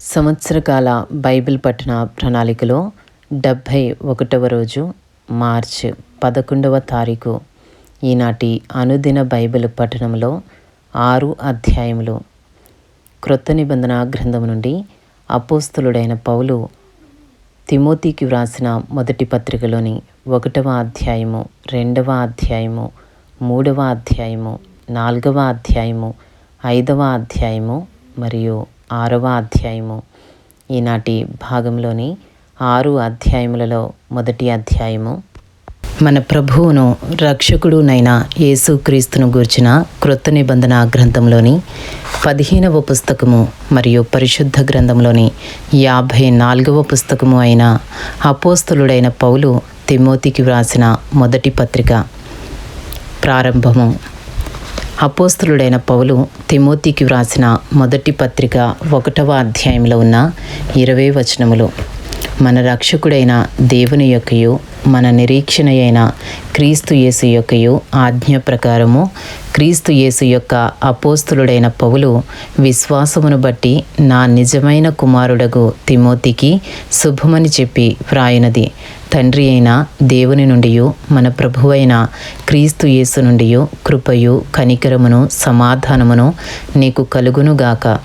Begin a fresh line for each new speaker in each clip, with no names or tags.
సంవత్సరకాల Bible పఠన ప్రణాళికలో డెబ్భై ఒకటవ రోజు మార్చ్ పదకొండవ తారీఖు ఈనాటి అనుదిన బైబిల్ పఠనంలో ఆరు అధ్యాయములు. క్రొత్త నిబంధన గ్రంథం నుండి అపోస్తులుడైన పౌలు తిమోతికి వ్రాసిన మొదటి పత్రికలోని ఒకటవ అధ్యాయము రెండవ అధ్యాయము మూడవ అధ్యాయము నాలుగవ అధ్యాయము ఐదవ అధ్యాయము మరియు ఆరవ అధ్యాయము. ఈనాటి భాగంలోని ఆరు అధ్యాయములలో మొదటి అధ్యాయము. మన ప్రభువును రక్షకుడునైన యేసుక్రీస్తును గూర్చిన క్రొత్త నిబంధన గ్రంథంలోని పదిహేనవ పుస్తకము మరియు పరిశుద్ధ గ్రంథంలోని యాభై నాలుగవ పుస్తకము అయిన అపోస్తలుడైన పౌలు తిమోతికి వ్రాసిన మొదటి పత్రిక. ప్రారంభము. అపోస్తులుడైన పౌలు తిమోతికి వ్రాసిన మొదటి పత్రిక ఒకటవ అధ్యాయంలో ఉన్న ఇరవై వచనములు. మన రక్షకుడైన దేవుని యొక్కయు మన నిరీక్షణ అయిన క్రీస్తు యేసు యొక్కయు ఆజ్ఞ ప్రకారము క్రీస్తు యేసు యొక్క అపోస్తులుడైన పౌలు విశ్వాసమును బట్టి నా నిజమైన కుమారుడగు తిమోతికి శుభమని చెప్పి వ్రాయినది. తండ్రి అయిన దేవుని నుండి మన ప్రభువైన క్రీస్తు యేసు నుండి కృపయు కనికరమును సమాధానమును నీకు కలుగునుగాక.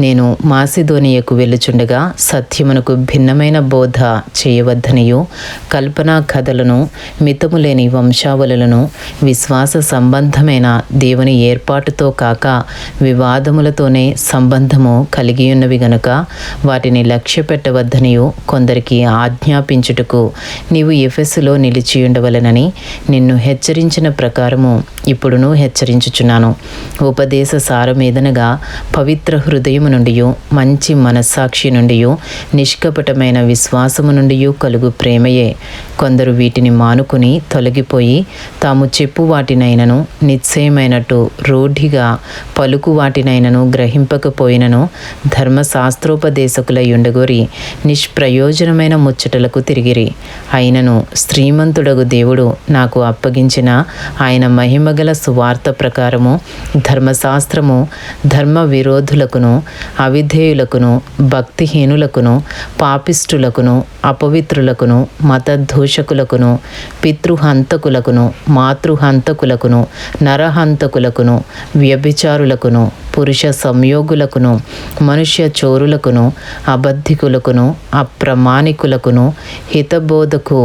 నేను మాసిధోనియకు వెళ్ళుచుండగా సత్యమునకు భిన్నమైన బోధ చేయవద్దనియు. కల్పనా కథలను మితములేని వంశావళులను విశ్వాస సంబంధమైన దేవుని ఏర్పాటుతో కాక వివాదములతోనే సంబంధము కలిగి ఉన్నవి గనుక వాటిని లక్ష్య పెట్టవద్దనియు కొందరికి ఆజ్ఞాపించుటకు నీవు ఎఫెస్సులో నిలిచియుండవలనని నిన్ను హెచ్చరించిన ప్రకారము ఇప్పుడును హెచ్చరించుచున్నాను. ఉపదేశ సారమేదనగా పవిత్ర హృదయము నుండి మంచి మనస్సాక్షి నుండి నిష్కపటమైన విశ్వాసము నుండి కలుగు ప్రేమయే. కొందరు వీటిని మానుకుని తొలగిపోయి తాము చెప్పు వాటినైనను నిశ్చయమైనట్టు రూఢిగా పలుకు వాటినైనను గ్రహింపకపోయినను ధర్మశాస్త్రోపదేశకులై ఉండగోరి నిష్ప్రయోజనమైన ముచ్చటలకు తిరిగిరి. అయినను శ్రీమంతుడగు దేవుడు నాకు అప్పగించిన ఆయన మహిమ మహిమగల సువార్త ప్రకారము ధర్మశాస్త్రము ధర్మ విరోధులకును అవిధేయులకును భక్తిహీనులకును పాపిష్టులకును అపవిత్రులకును మతదూషకులకును పితృహంతకులకును మాతృహంతకులకును నరహంతకులకును వ్యభిచారులకును పురుష సంయోగులకును మనుష్య చోరులకును అబద్ధికులకును అప్రమాణికులకును హితబోధకు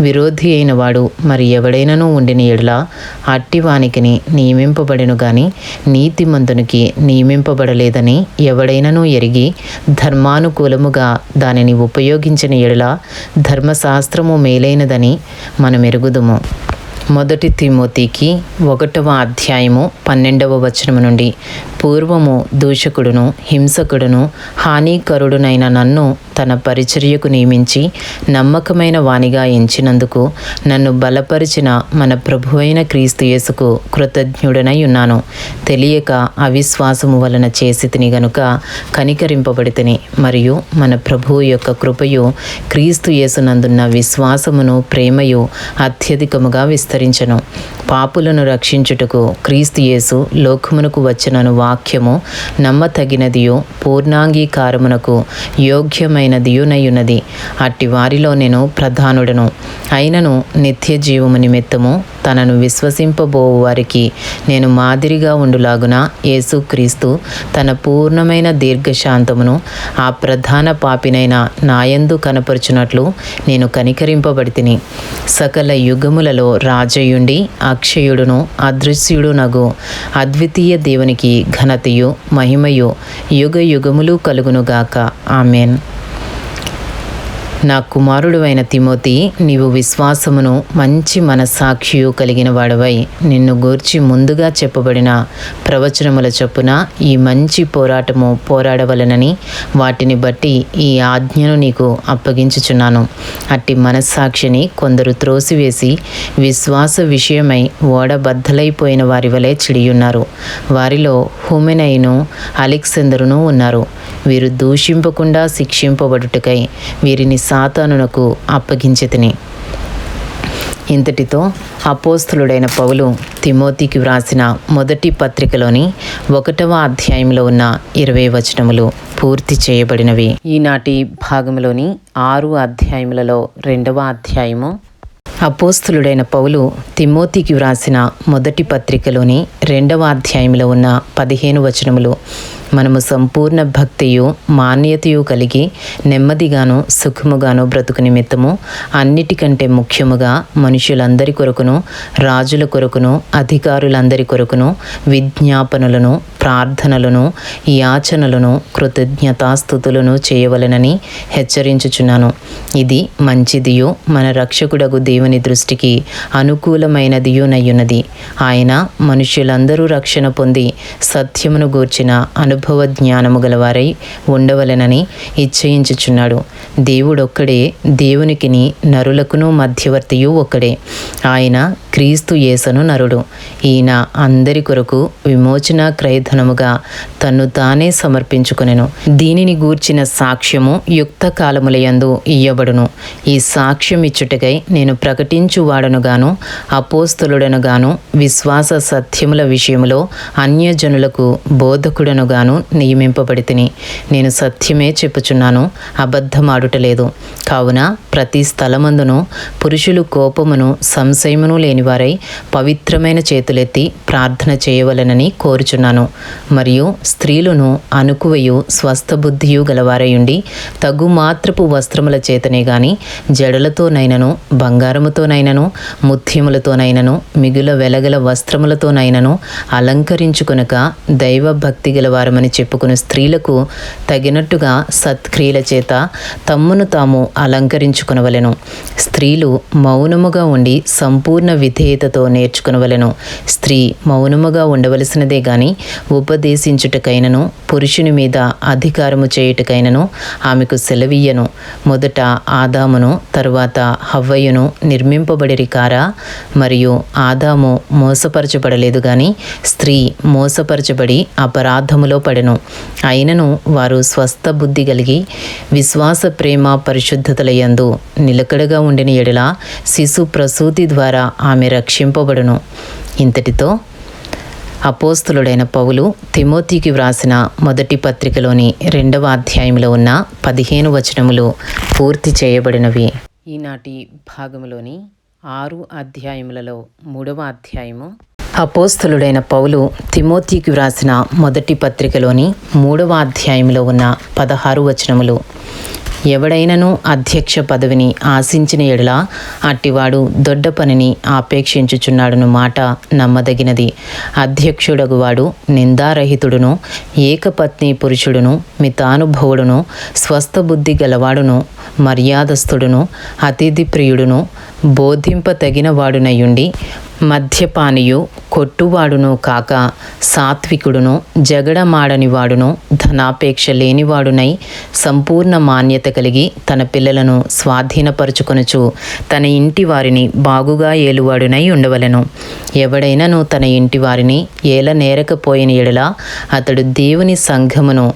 విరోధి అయిన వాడు మరి ఎవడైనను ఉండిన ఎడల అట్టివానికిని నియమింపబడిను గాని నీతిమంతునికి నియమింపబడలేదని ఎవడైనను ఎరిగి ధర్మానుకూలముగా దానిని ఉపయోగించిన ఎడల ధర్మశాస్త్రము మేలైనదని మనం ఎరుగుదుము మొదటి తిమోతికి ఒకటవ అధ్యాయము పన్నెండవ వచనము నుండి. పూర్వము దూషకుడును హింసకుడును హానికరుడునైన నన్ను తన పరిచర్యకు నియమించి నమ్మకమైన వానిగా ఎంచినందుకు నన్ను బలపరిచిన మన ప్రభువైన క్రీస్తు యేసుకు కృతజ్ఞుడనై ఉన్నాను. తెలియక అవిశ్వాసము వలన చేసితిని గనుక కనికరింపబడితిని మరియు మన ప్రభువు యొక్క కృపయు క్రీస్తు యేసునందున్న విశ్వాసమును ప్రేమయు అత్యధికముగా విస్తరించను. పాపులను రక్షించుటకు క్రీస్తు యేసు లోకమునకు వచ్చినను వాక్యము నమ్మతగినదియు పూర్ణాంగీకారమునకు యోగ్యమైన యోగ్యమైనదియునయున్నది అట్టి వారిలో నేను ప్రధానుడను. అయినను నిత్య జీవము నిమిత్తము తనను విశ్వసింపబోవు వారికి నేను మాదిరిగా ఉండులాగున యేసుక్రీస్తు తన పూర్ణమైన దీర్ఘశాంతమును ఆ ప్రధాన పాపినైన నాయందు కనపరుచున్నట్లు నేను కనికరింపబడితిని. సకల యుగములలో రాజయుండి అక్షయుడును అదృశ్యుడు నగు అద్వితీయ దేవునికి ఘనతయు మహిమయు యుగ యుగములు కలుగునుగాక. ఆమెన్. నా కుమారుడు అయిన తిమోతి నీవు విశ్వాసమును మంచి మనస్సాక్షియు కలిగిన వాడవై. నిన్ను గూర్చి ముందుగా చెప్పబడిన ప్రవచనముల చొప్పున ఈ మంచి పోరాటము పోరాడవలనని వాటిని బట్టి ఈ ఆజ్ఞను నీకు అప్పగించుచున్నాను. అట్టి మనస్సాక్షిని కొందరు త్రోసివేసి విశ్వాస విషయమై ఓడబద్దలైపోయిన వారి వలె చిడియున్నారు. వారిలో హుమెనైను అలెక్సందరును ఉన్నారు. వీరు దూషింపకుండా శిక్షింపబడుటకై వీరిని సాతానునకు అప్పగించితిని ఇంతటితో అపోస్తులుడైన పౌలు తిమోతికి వ్రాసిన మొదటి పత్రికలోని ఒకటవ అధ్యాయంలో ఉన్న ఇరవై వచనములు పూర్తి చేయబడినవి. ఈనాటి భాగంలోని ఆరు అధ్యాయములలో రెండవ అధ్యాయము. అపోస్తులుడైన పౌలు తిమోతికి వ్రాసిన మొదటి పత్రికలోని రెండవ అధ్యాయంలో ఉన్న పదిహేను వచనములు మనము సంపూర్ణ భక్తియు మాన్యతయు కలిగి నెమ్మదిగాను సుఖముగాను బ్రతుకు నిమిత్తము అన్నిటికంటే ముఖ్యముగా మనుషులందరి కొరకును రాజుల కొరకును అధికారులందరి కొరకును విజ్ఞాపనలను ప్రార్థనలను యాచనలను కృతజ్ఞతాస్థుతులను చేయవలెనని హెచ్చరించుచున్నాను. ఇది మంచిదియు మన రక్షకుడగు దేవుని దృష్టికి అనుకూలమైనదియునయ్యున్నది ఆయన మనుష్యులందరూ రక్షణ పొంది సత్యమును గూర్చిన అనుభవ జ్ఞానము గలవారై ఉండవలెనని ఇచ్చయించుచున్నాడు దేవుడొక్కడే దేవునికిని నరులకును మధ్యవర్తియు ఒక్కడే. ఆయన క్రీస్తు యేసను నరుడు. ఈయన అందరి కొరకు విమోచన క్రయధనముగా తన్ను తానే సమర్పించుకునెను. దీనిని గూర్చిన సాక్ష్యము యుక్త కాలములయందు ఇయ్యబడును. ఈ సాక్ష్యం ఇచ్చుటకై నేను ప్రకటించువాడనుగాను అపోస్తులుడనుగాను విశ్వాస సత్యముల విషయములో అన్యజనులకు బోధకుడనుగాను నియమింపబడి తిని నేను సత్యమే చెప్పుచున్నాను అబద్ధమాడుటలేదు. కావున ప్రతి స్థలమందును పురుషులు కోపమును సంశయమును లేని లేనివారై పవిత్రమైన చేతులెత్తి ప్రార్థన చేయవలెనని కోరుచున్నాను. మరియు స్త్రీలను అనుకువయు స్వస్థబుద్ధియు గలవారయుండి తగు మాత్రపు వస్త్రముల చేతనే గాని జడలతోనైనను బంగారముతోనైనను ముత్యములతోనైనను మిగుల వెలగల వస్త్రములతోనైనను అలంకరించుకునక దైవ భక్తి గలవారమని చెప్పుకుని స్త్రీలకు తగినట్టుగా సత్క్రియల చేత తమ్మును తాము అలంకరించుకునవలెను. స్త్రీలు మౌనముగా ఉండి సంపూర్ణ విధేయతతో నేర్చుకునవలెను. స్త్రీ మౌనముగా ఉండవలసినదే గాని ఉపదేశించుటకైనను పురుషుని మీద అధికారము చేయుటకైనను ఆమెకు సెలవీయను మొదట ఆదామును తరువాత హవ్వయును నిర్మింపబడిరి కారా? మరియు ఆదాము మోసపరచబడలేదు గాని స్త్రీ మోసపరచబడి అపరాధములో పడెను. అయినను వారు స్వస్థ బుద్ధి కలిగి విశ్వాస ప్రేమ పరిశుద్ధతల యందు నిలకడగా ఉండిన ఎడల శిశు ప్రసూతి ద్వారా ఆమె రక్షింపబడును. ఇంతటితో అపోస్తులుడైన పౌలు తిమోతికి వ్రాసిన మొదటి పత్రికలోని రెండవ అధ్యాయంలో ఉన్న పదిహేను వచనములు పూర్తి చేయబడినవి. ఈనాటి భాగములోని ఆరు అధ్యాయములలో మూడవ అధ్యాయము. అపోస్తులుడైన పౌలు తిమోతికి వ్రాసిన మొదటి పత్రికలోని మూడవ అధ్యాయంలో ఉన్న పదహారు వచనములు. ఎవడైనను అధ్యక్ష పదవిని ఆశించిన ఎడల అట్టివాడు దొడ్డ పనిని ఆపేక్షించుచున్నాడును మాట నమ్మదగినది. అధ్యక్షుడగువాడు నిందారహితుడును ఏకపత్ని పురుషుడును మితానుభవుడును స్వస్థబుద్ధి గలవాడును మర్యాదస్థుడును అతిథి ప్రియుడును బోధింపతగిన వాడునయుండి మద్యపానియు కొట్టువాడును కాక సాత్వికుడును జగడమాడనివాడును ధనాపేక్ష లేనివాడునై సంపూర్ణ మాన్యత కలిగి తన పిల్లలను స్వాధీనపరుచుకొనుచు తన ఇంటి వారిని బాగుగా ఏలువాడునై ఉండవలెను. ఎవడైనను తన ఇంటి వారిని ఏల నేరకపోయిన ఎడల అతడు దేవుని సంఘమును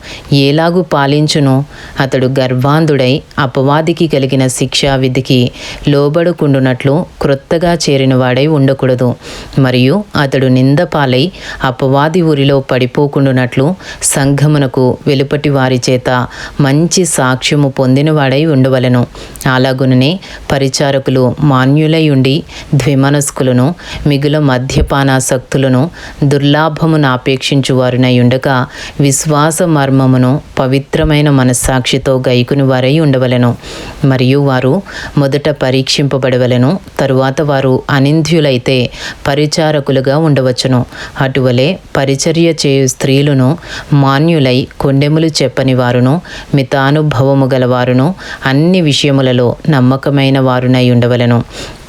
ఏలాగు పాలించును. అతడు గర్వాంధుడై అపవాదికి కలిగిన శిక్షా విధికి లోబడుకుండునట్లు క్రొత్తగా చేరినవాడై ఉండకూడదు. ఉండదు. మరియు అతడు నిందపాలై అపవాది ఊరిలో పడిపోకుండునట్లు సంఘమునకు వెలుపటి వారి చేత మంచి సాక్ష్యము పొందినవాడై ఉండవలెను. అలాగుననే పరిచారకులు మాన్యులై ఉండి ద్విమనస్కులను మిగుల మద్యపానాసక్తులను దుర్లాభమును ఆపేక్షించువారునై ఉండగా విశ్వాస మర్మమును పవిత్రమైన మనస్సాక్షితో గైకుని వారై ఉండవలెను. మరియు వారు మొదట పరీక్షింపబడవలెను. తరువాత వారు అనింద్యులైతే పరిచారకులుగా ఉండవచ్చును. అటువలే పరిచర్య చేయు స్త్రీలను మాన్యులై కొండెములు చెప్పని వారును మితానుభవము గలవారును అన్ని విషయములలో నమ్మకమైన వారునై ఉండవలను.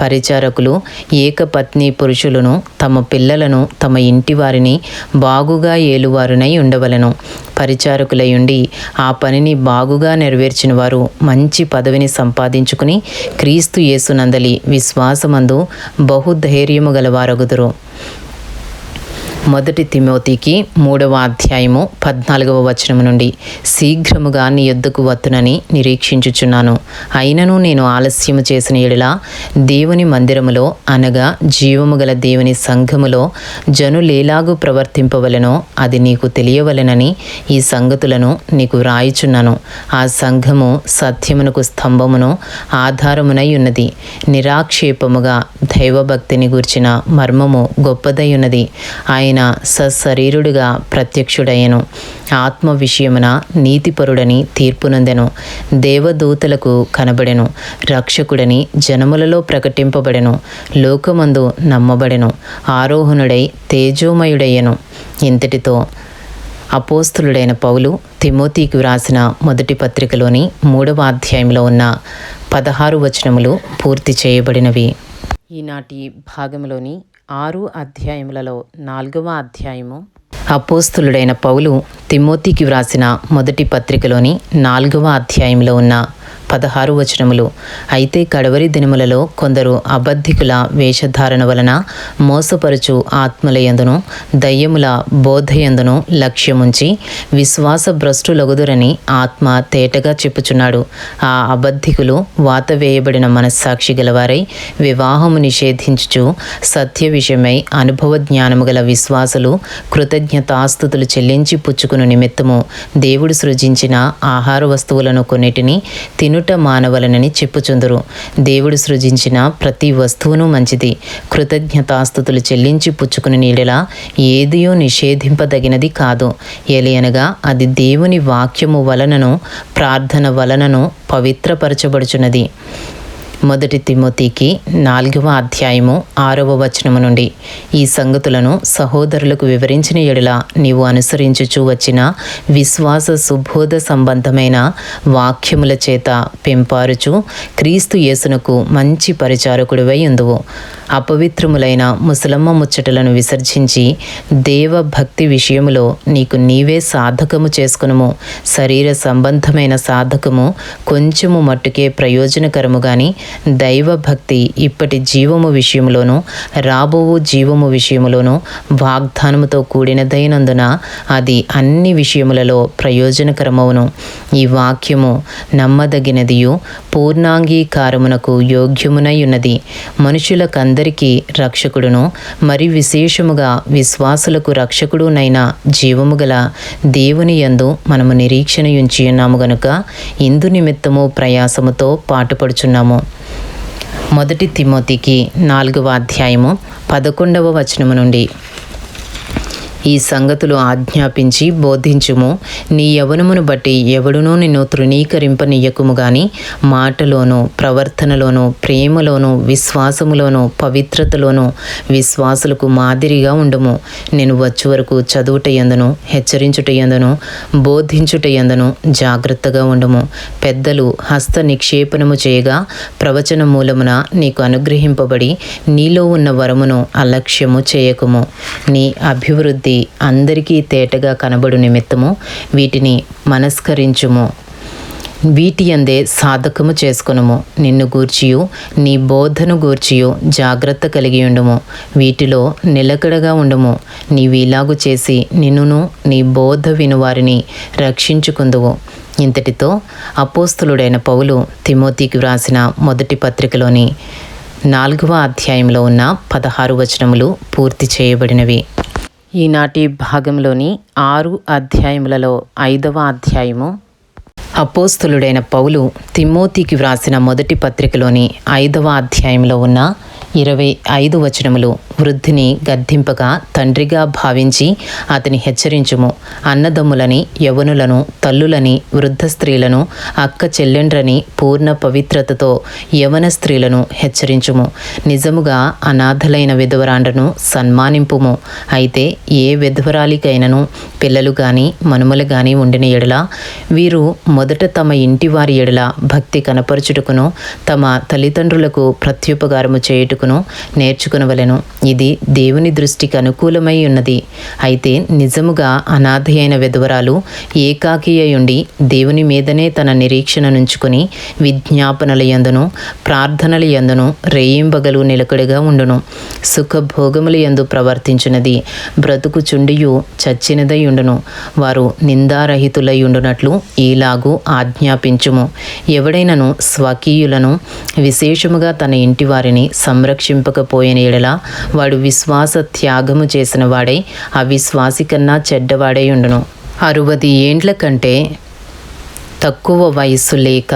పరిచారకులు ఏకపత్ని పురుషులను తమ పిల్లలను తమ ఇంటి వారిని బాగుగా ఏలువారునై ఉండవలెను. పరిచారకులయుండి ఆ పనిని బాగుగా నెరవేర్చిన వారు మంచి పదవిని సంపాదించుకుని క్రీస్తు యేసునందలి విశ్వాసమందు బహుధైర్యము గలవారగుదురు. మొదటి తిమోతికి మూడవ అధ్యాయము పద్నాలుగవ వచనము నుండి శీఘ్రముగా నీ యొద్దకు వత్తునని నిరీక్షించుచున్నాను. అయినను నేను ఆలస్యము చేసిన ఎడల దేవుని మందిరములో అనగా జీవము గల దేవుని సంఘములో జనులేలాగు ప్రవర్తింపవలెనో అది నీకు తెలియవలెనని ఈ సంగతులను నీకు వ్రాయిచున్నాను. ఆ సంఘము సత్యమునకు స్తంభమును ఆధారమునై ఉన్నది నిరాక్షేపముగా దైవభక్తిని గూర్చిన మర్మము గొప్పదై ఉన్నది ఆయన సశరీరుడుగా ప్రత్యక్షుడయ్యను. ఆత్మ విషయమున నీతిపరుడని తీర్పునందెను. దేవదూతలకు కనబడెను. రక్షకుడని జనములలో ప్రకటింపబడెను. లోకమందు నమ్మబడెను. ఆరోహణుడై తేజోమయుడయ్యను. ఇంతటితో అపోస్తులుడైన పౌలు తిమోతికి వ్రాసిన మొదటి పత్రికలోని మూడవ అధ్యాయంలో ఉన్న పదహారు వచనములు పూర్తి చేయబడినవి. ఈనాటి భాగంలోని ఆరు అధ్యాయములలో నాలుగవ అధ్యాయము. అపోస్తులుడైన పౌలు తిమోతికి వ్రాసిన మొదటి పత్రికలోని నాలుగవ అధ్యాయంలో ఉన్న పదహారు వచనములు. అయితే కడవరి దినములలో కొందరు అబద్ధికుల వేషధారణ వలన మోసపరుచు ఆత్మలయందును దయ్యముల బోధయందును లక్ష్యముంచి విశ్వాస భ్రష్టులగుదురని ఆత్మ తేటగా చెప్పుచున్నాడు. ఆ అబద్ధికులు వాత వేయబడిన మనస్సాక్షి గలవారై వివాహము నిషేధించుచు సత్య విషయమై అనుభవ జ్ఞానము గల విశ్వాసులు కృతజ్ఞతాస్థుతులు చెల్లించి పుచ్చుకును నిమిత్తము దేవుడు సృజించిన ఆహార వస్తువులను కొన్నిటిని తిను తినుట మానవలనని చెప్పుచుందురు. దేవుడు సృజించిన ప్రతి వస్తువును మంచిది. కృతజ్ఞతాస్థుతులు చెల్లించి పుచ్చుకుని నీడలా ఏదియో నిషేధింపదగినది కాదు. ఎలియనగా అది దేవుని వాక్యము వలనను ప్రార్థన వలనను పవిత్రపరచబడుచున్నది. మొదటి తిమోతికి నాలుగవ అధ్యాయము ఆరవ వచనము నుండి. ఈ సంగతులను సహోదరులకు వివరించిన ఎడల నీవు అనుసరించుచూ వచ్చిన విశ్వాస సుబోధ సంబంధమైన వాక్యముల చేత పెంపారుచు క్రీస్తు యేసునకు మంచి పరిచారకుడివై ఉందువు. అపవిత్రములైన ముసలమ్మ ముచ్చటలను విసర్జించి దేవ భక్తి విషయములో నీకు నీవే సాధకము చేసుకునుము. శరీర సంబంధమైన సాధకము కొంచెము మట్టుకే ప్రయోజనకరము గాని దైవభక్తి ఇప్పటి జీవము విషయములోను రాబోవు జీవము విషయములోను వాగ్దానముతో కూడినదైనందున అది అన్ని విషయములలో ప్రయోజనకరమవును. ఈ వాక్యము నమ్మదగినదియు పూర్ణాంగీకారమునకు యోగ్యమునై ఉన్నది. అందరికీ రక్షకుడును మరి విశేషముగా విశ్వాసులకు రక్షకుడునైన జీవము గల దేవుని యందు మనము నిరీక్షణ ఉంచి ఉన్నాము గనుక ఇందు నిమిత్తము ప్రయాసముతో పాటుపడుచున్నాము. మొదటి తిమోతికి నాలుగవ అధ్యాయము పదకొండవ వచనము నుండి. ఈ సంగతులు ఆజ్ఞాపించి బోధించుము. నీ యవనమును బట్టి ఎవడునూ నిన్ను తృణీకరింపనీయకుము గాని మాటలోను ప్రవర్తనలోను ప్రేమలోను విశ్వాసములోను పవిత్రతలోను విశ్వాసులకు మాదిరిగా ఉండుము. నేను వచ్చు వరకు చదువుటయందును హెచ్చరించుటయందును బోధించుటయందును జాగ్రత్తగా ఉండుము. పెద్దలు హస్త నిక్షేపణము చేయగా ప్రవచన మూలమున నీకు అనుగ్రహింపబడి నీలో ఉన్న వరమును అలక్ష్యము చేయకుము. నీ అభివృద్ధి అందరికీ తేటగా కనబడు నిమిత్తము వీటిని మనస్కరించుము. వీటి అందే సాధకము చేసుకునుము. నిన్ను గూర్చియు నీ బోధను గూర్చియు జాగ్రత్త కలిగి ఉండుము. వీటిలో నిలకడగా ఉండుము. నీవిలాగు చేసి నిన్నును నీ బోధ వినువారిని రక్షించుకుందువు. ఇంతటితో అపోస్తులుడైన పౌలు తిమోతికి వ్రాసిన మొదటి పత్రికలోని నాలుగవ అధ్యాయంలో ఉన్న పదహారు వచనములు పూర్తి చేయబడినవి. ఈనాటి భాగంలోని ఆరు అధ్యాయములలో ఐదవ అధ్యాయము. అపోస్తులుడైన పౌలు తిమ్మోతికి వ్రాసిన మొదటి పత్రికలోని ఐదవ అధ్యాయంలో ఉన్న ఇరవై ఐదు వచనములు వృద్ధిని గద్దింపగా తండ్రిగా భావించి అతని హెచ్చరించుము. అన్నదమ్ములని యవనులను తల్లులని వృద్ధ స్త్రీలను అక్క చెల్లెండ్రని పూర్ణ పవిత్రతతో యవన స్త్రీలను హెచ్చరించుము. నిజముగా అనాథలైన విధవరాండ్రను సన్మానింపుము. అయితే ఏ విధవరాలికైనను పిల్లలు గాని మనుమలు గాని ఉండిన ఎడల వీరు మొదట తమ ఇంటి వారి ఎడల భక్తి కనపరచుటకును తమ తల్లిదండ్రులకు ప్రత్యుపకారము చేయుటకును నేర్చుకునవలెను. ఇది దేవుని దృష్టికి అనుకూలమై ఉన్నది. అయితే నిజముగా అనాథ అయిన విధవరాలు ఏకాకి దేవుని మీదనే తన నిరీక్షణనుంచుకుని విజ్ఞాపనల యందును ప్రార్థనల యందును రేయింబగలు నిలకడగా ఉండును. సుఖభోగముల యందు ప్రవర్తించినది బ్రతుకు చుండియు చచ్చినదై ఉండును. వారు నిందారహితులై ఉండునట్లు ఈలాగు ఆజ్ఞాపించుము. ఎవడైనను స్వకీయులను విశేషముగా తన ఇంటి వారిని సంరక్షింపకపోయిన ఎడల వాడు విశ్వాస త్యాగము చేసిన వాడై అవిశ్వాసి కన్నా చెడ్డవాడై ఉండును. అరువది ఏండ్ల కంటే తక్కువ వయస్సు లేక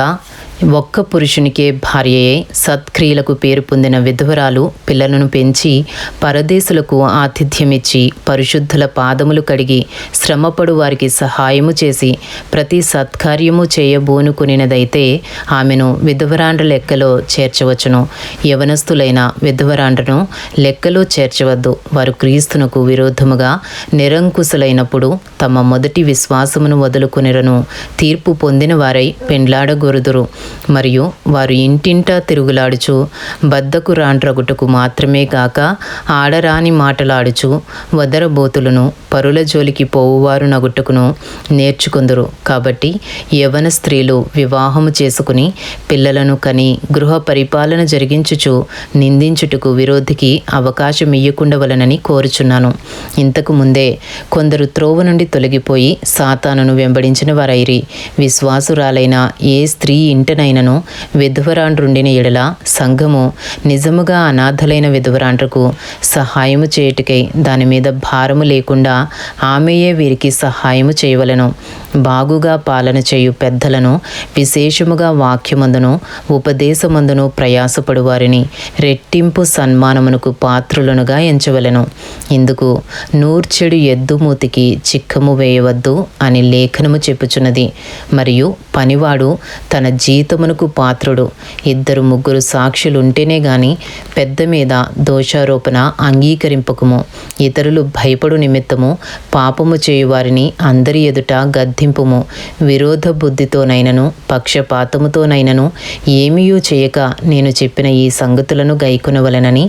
ఒక్క పురుషునికే భార్యయే. సత్క్రియలకు పేరు పొందిన విధవరాలు పిల్లలను పెంచి పరదేశులకు ఆతిథ్యమిచ్చి పరిశుద్ధుల పాదములు కడిగి శ్రమపడు వారికి సహాయము చేసి ప్రతి సత్కార్యము చేయబోనుకునినదైతే ఆమెను విధవరాండ్ర లెక్కలో చేర్చవచ్చును. యవనస్తులైన విధవరాండ్రను లెక్కలో చేర్చవద్దు. వారు క్రీస్తునకు విరోధముగా నిరంకుశులైనప్పుడు తమ మొదటి విశ్వాసమును వదులుకునిరను. తీర్పు పొందిన వారై పెండ్లాడగొరుదురు. మరియు వారు ఇంటింటా తిరుగులాడుచు బద్దకు రాండ్రగుటకు మాత్రమే కాక ఆడరాని మాటలాడుచు వదరబోతులను పరుల జోలికి పోవువారు నగుటకును నేర్చుకుందరు. కాబట్టి యవన స్త్రీలు వివాహము చేసుకుని పిల్లలను కని గృహ పరిపాలన జరిగించుచు నిందించుటకు విరోధికి అవకాశం ఇయ్యకుండవలనని కోరుచున్నాను. ఇంతకు ముందే కొందరు త్రోవ నుండి తొలగిపోయి సాతానును వెంబడించిన వారైరి. విశ్వాసురాలైన ఏ స్త్రీ ఇంటన ఇంటనైనను విధవరాండ్రుండిన ఎడల సంఘము నిజముగా అనాథలైన విధవరాండ్రకు సహాయము చేయుటకై దాని మీద భారము లేకుండా ఆమెయే వీరికి సహాయము చేయవలను. బాగుగా పాలన చేయు పెద్దలను విశేషముగా వాక్యమందును ఉపదేశమందును ప్రయాసపడు వారిని రెట్టింపు సన్మానమునకు పాత్రులనుగా ఎంచవలెను. ఇందుకు నూర్చెడు ఎద్దుమూతికి చిక్కము వేయవద్దు అని లేఖనము చెప్పుచున్నది. మరియు పనివాడు తన జీతమునకు పాత్రుడు. ఇద్దరు ముగ్గురు సాక్షులుంటేనే గాని పెద్ద మీద దోషారోపణ అంగీకరింపకము. ఇతరులు భయపడు నిమిత్తము పాపము చేయువారిని అందరి ఎదుట గద్దింపుము. విరోధ బుద్ధితోనైనను పక్షపాతముతోనైనను ఏమీయూ చేయక నేను చెప్పిన ఈ సంగతులను గైకొనవలెనని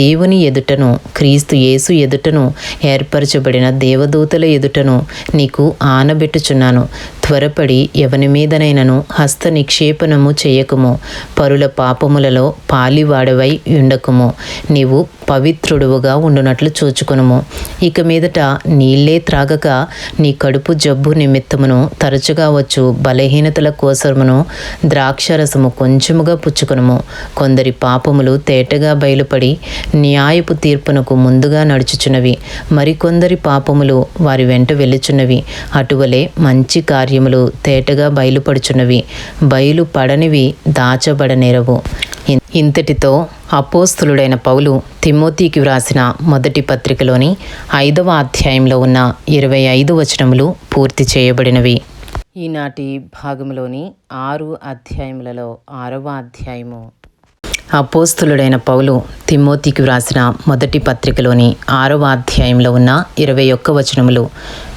దేవుని ఎదుటను క్రీస్తు యేసు ఎదుటను ఏర్పరచబడిన దేవదూతల ఎదుటను నీకు ఆనబెట్టుచున్నాను. త్వరపడి ఎవని మీదనైనను హస్త నిక్షేపణము చేయకుము. పరుల పాపములలో పాలివాడవై ఉండకుము నీవు పవిత్రుడువుగా ఉండునట్లు చూచుకొనుము. ఇక మీదట నీళ్ళే త్రాగక నీ కడుపు జబ్బు నిమిత్తమును తరచుగా వచ్చు. బలహీనతల కోసమును ద్రాక్షరసము కొంచెముగా పుచ్చుకునుము. కొందరి పాపములు తేటగా బయలుపడి న్యాయపు తీర్పునకు ముందుగా నడుచుచున్నవి. మరికొందరి పాపములు వారి వెంట వెళ్ళుచున్నవి. అటువలే మంచి కార్యములు తేటగా బయలుపడుచున్నవి. బయలు పడనివి దాచబడనేరవు. ఇంతటితో అపోస్తులుడైన పౌలు తిమోతికి వ్రాసిన మొదటి పత్రికలోని ఐదవ అధ్యాయంలో ఉన్న ఇరవై ఐదు వచనములు పూర్తి చేయబడినవి. ఈనాటి భాగంలోని ఆరు అధ్యాయములలో ఆరవ అధ్యాయము అపోస్తులుడైన పౌలు తిమ్మోతికి వ్రాసిన మొదటి పత్రికలోని ఆరవ అధ్యాయంలో ఉన్న ఇరవై ఒక్క వచనములు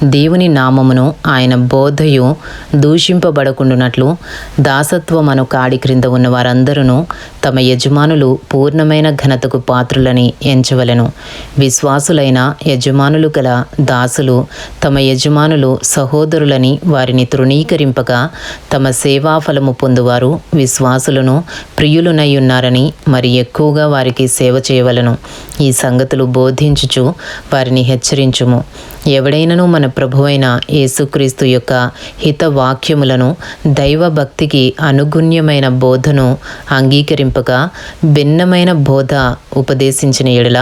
దేవుని నామమును ఆయన బోధయు దూషింపబడకుండునట్లు దాసత్వమను కాడి క్రింద ఉన్న వారందరూ తమ యజమానులు పూర్ణమైన ఘనతకు పాత్రులని ఎంచవలెను. విశ్వాసులైన యజమానులు గల దాసులు తమ యజమానులు సహోదరులని వారిని తృణీకరింపగా తమ సేవాఫలము పొందువారు విశ్వాసులను ప్రియులునై ఉన్నారని మరి ఎక్కువగా వారికి సేవ చేయవలను. ఈ సంగతులు బోధించుచు వారిని హెచ్చరించుము. ఎవడైనను మన ప్రభువైన యేసుక్రీస్తు యొక్క హిత వాక్యములను దైవభక్తికి అనుగుణ్యమైన బోధను అంగీకరింపక భిన్నమైన బోధ ఉపదేశించిన ఎడల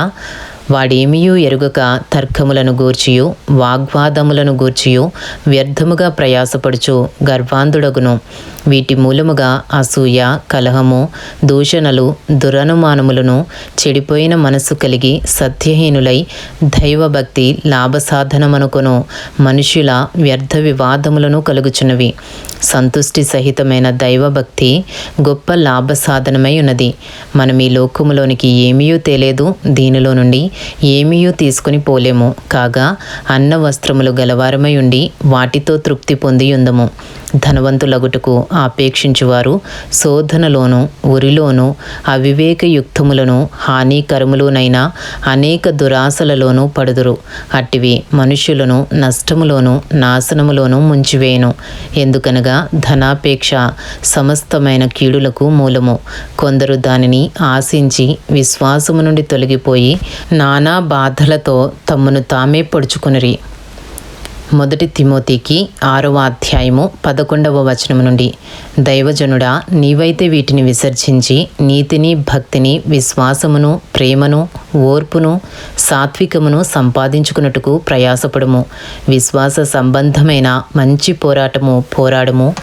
వాడేమియూ ఎరుగక తర్కములను గూర్చియు వాగ్వాదములను గూర్చియు వ్యర్థముగా ప్రయాసపడుచు గర్వాంధుడగును. వీటి మూలముగా అసూయ కలహము దూషణలు దురనుమానములను చెడిపోయిన మనస్సు కలిగి సత్యహీనులై దైవభక్తి లాభసాధనమనుకొను. మనుషుల వ్యర్థ వివాదములను కలుగుచున్నవి. సంతుష్టి సహితమైన దైవభక్తి గొప్ప లాభసాధనమై ఉన్నది. మనం ఈ లోకములోనికి ఏమీయూ తేలేదు. దీనిలో నుండి ఏమీయూ తీసుకుని పోలేము. కాగా అన్న వస్త్రములు గలవారమై ఉండి వాటితో తృప్తి పొంది ఉందము. ధనవంతులగుటకు ఆపేక్షించువారు శోధనలోను ఉరిలోను అవివేకయుక్తములను హానికరములోనైనా అనేక దురాశలలోనూ పడుదురు. అట్టివి మనుష్యులను నష్టములోను నాశనములోను ముంచివేయను. ఎందుకనగా ధనాపేక్ష సమస్తమైన కీడులకు మూలము. కొందరు దానిని ఆశించి విశ్వాసము నుండి తొలగిపోయి నానా బాధలతో తమ్మును తామే పొడుచుకునిరి. మొదటి తిమోతికి ఆరవ అధ్యాయము పదకొండవ వచనము నుండి. దైవజనుడా నీవైతే వీటిని విసర్జించి నీతిని భక్తిని విశ్వాసమును ప్రేమను ఓర్పును సాత్వికమును సంపాదించుకున్నట్టుకు ప్రయాసపడము. విశ్వాస సంబంధమైన మంచి పోరాటము పోరాడము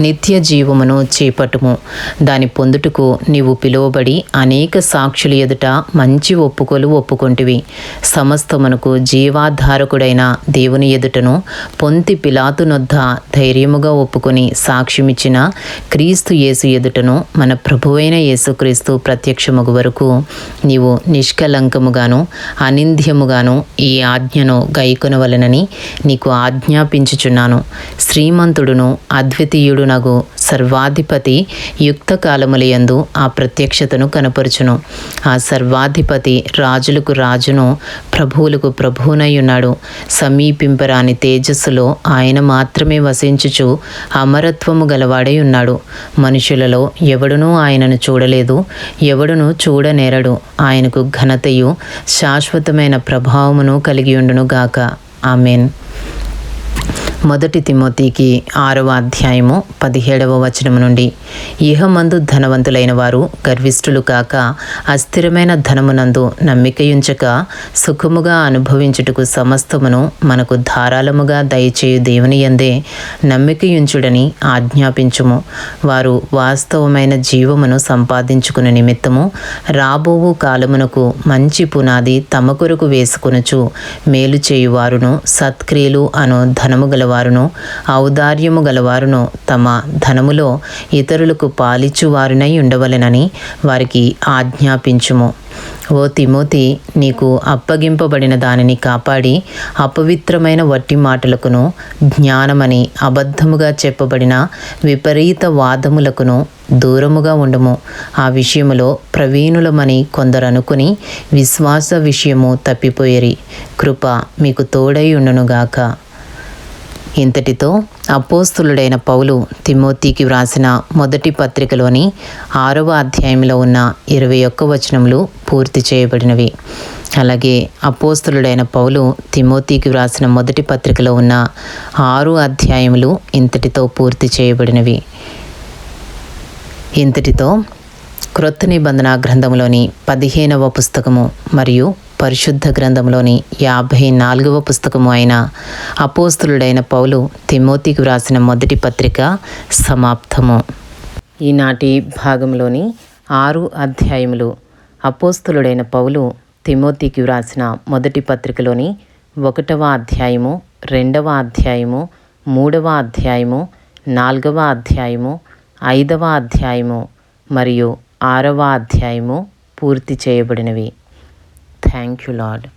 నిత్య జీవమును చేపట్టుము. దాని పొందుటకు నీవు పిలువబడి అనేక సాక్షులు ఎదుట మంచి ఒప్పుకోలు ఒప్పుకొంటివి. సమస్తమునకు జీవాధారకుడైన దేవుని ఎదుటను పొంతి పిలాతునొద్ద ధైర్యముగా ఒప్పుకొని సాక్ష్యమిచ్చిన క్రీస్తు యేసు ఎదుటను మన ప్రభువైన యేసుక్రీస్తు ప్రత్యక్షమగు వరకు నీవు నిష్కలంకముగాను అనింద్యముగాను ఈ ఆజ్ఞను గైకొనవలనని నీకు ఆజ్ఞాపించుచున్నాను. శ్రీమంతుడును అద్వితీయుడునగు సర్వాధిపతి యుక్త కాలములయందు ఆ ప్రత్యక్షతను కనపరుచును. ఆ సర్వాధిపతి రాజులకు రాజును ప్రభువులకు ప్రభువునై ఉన్నాడు. సమీపింపరాని తేజస్సులో ఆయన మాత్రమే వసించుచు అమరత్వము గలవాడై ఉన్నాడు. మనుషులలో ఎవడునూ ఆయనను చూడలేదు ఎవడును చూడనేరడు. ఆయనకు ఘనతయు శాశ్వతమైన ప్రభావమును కలిగి గాక ఆమెన్. మొదటి తిమోతికి ఆరవ అధ్యాయము పదిహేడవ వచనము నుండి. ఇహమందు ధనవంతులైన వారు గర్విష్ఠులు కాక అస్థిరమైన ధనమునందు నమ్మికయుంచక సుఖముగా అనుభవించుటకు సమస్తమును మనకు ధారాళముగా దయచేయు దేవుని ఎందే నమ్మికయుంచుడని ఆజ్ఞాపించుము. వారు వాస్తవమైన జీవమును సంపాదించుకున్న నిమిత్తము రాబోవు కాలమునకు మంచి పునాది తమ కొరకు వేసుకొనుచు మేలు చేయువారును సత్క్రియలు అను ధనము గల గలవారును ఔదార్యము గలవారును తమ ధనములో ఇతరులకు పాలిచ్చువారునై ఉండవలెనని వారికి ఆజ్ఞాపించుము. ఓ తిమోతి నీకు అప్పగింపబడిన దానిని కాపాడి అపవిత్రమైన వట్టి మాటలకును జ్ఞానమని అబద్ధముగా చెప్పబడిన విపరీత వాదములకును దూరముగా ఉండము. ఆ విషయములో ప్రవీణులమని కొందరు అనుకుని విశ్వాస విషయము తప్పిపోయేరి. కృప మీకు తోడై ఉండునుగాక. ఇంతటితో అపోస్తులుడైన పౌలు తిమోతికి వ్రాసిన మొదటి పత్రికలోని ఆరవ అధ్యాయంలో ఉన్న ఇరవై ఒక్క వచనములు పూర్తి చేయబడినవి. అలాగే అపోస్తులుడైన పౌలు తిమోతికి వ్రాసిన మొదటి పత్రికలో ఉన్న ఆరు అధ్యాయములు ఇంతటితో పూర్తి చేయబడినవి. ఇంతటితో క్రొత్త నిబంధన గ్రంథంలోని పదిహేనవ పుస్తకము మరియు పరిశుద్ధ గ్రంథంలోని యాభై నాలుగవ పుస్తకము అయిన అపోస్తులుడైన పౌలు తిమోతికి వ్రాసిన మొదటి పత్రిక సమాప్తము. ఈనాటి భాగంలోని ఆరు అధ్యాయములు అపోస్తులుడైన పౌలు తిమోతికి వ్రాసిన మొదటి పత్రికలోని ఒకటవ అధ్యాయము రెండవ అధ్యాయము మూడవ అధ్యాయము నాలుగవ అధ్యాయము ఐదవ అధ్యాయము మరియు ఆరవ అధ్యాయము పూర్తి చేయబడినవి. Thank you, Lord.